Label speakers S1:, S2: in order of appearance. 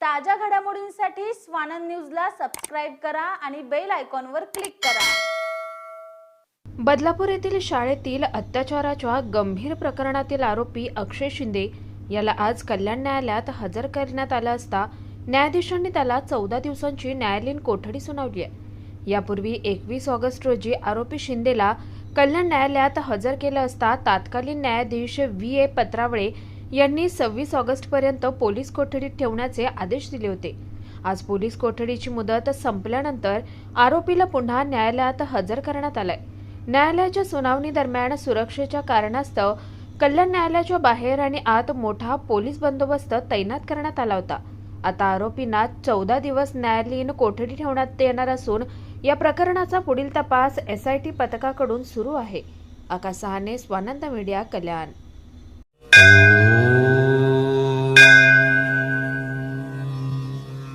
S1: ताज्या घडामोडींसाठी स्वानंद न्यूजला सबस्क्राईब करा आणि बेल आयकॉनवर क्लिक करा.
S2: बदलापूर येथील शाळेतील अत्याचाराच्या गंभीर प्रकरणातील आरोपी अक्षय शिंदे याला आज कल्याण न्यायालयात हजर करण्यात आलं असता न्यायाधीशांनी त्याला चौदा दिवसांची न्यायालयीन कोठडी सुनावली आहे. यापूर्वी एकवीस ऑगस्ट रोजी आरोपी शिंदेला कल्याण न्यायालयात हजर केलं असता तात्कालीन न्यायाधीश व्ही ए पत्रावळे यांनी सव्वीस ऑगस्टपर्यंत पोलीस कोठडीत ठेवण्याचे आदेश दिले होते. आज पोलीस कोठडीची मुदत संपल्यानंतर आरोपीला पुन्हा न्यायालयात हजर करण्यात आलंय. न्यायालयाच्या सुनावणी दरम्यान सुरक्षेच्या कारणास्तव कल्याण न्यायालयाच्या बाहेर आणि आत मोठा पोलीस बंदोबस्त तैनात करण्यात आला होता. आता आरोपींना चौदा दिवस न्यायालयीन कोठडी ठेवण्यात येणार असून या प्रकरणाचा पुढील तपास एसआयटी पथकाकडून सुरू आहे. Akash Sahane Swanand media Kalyan.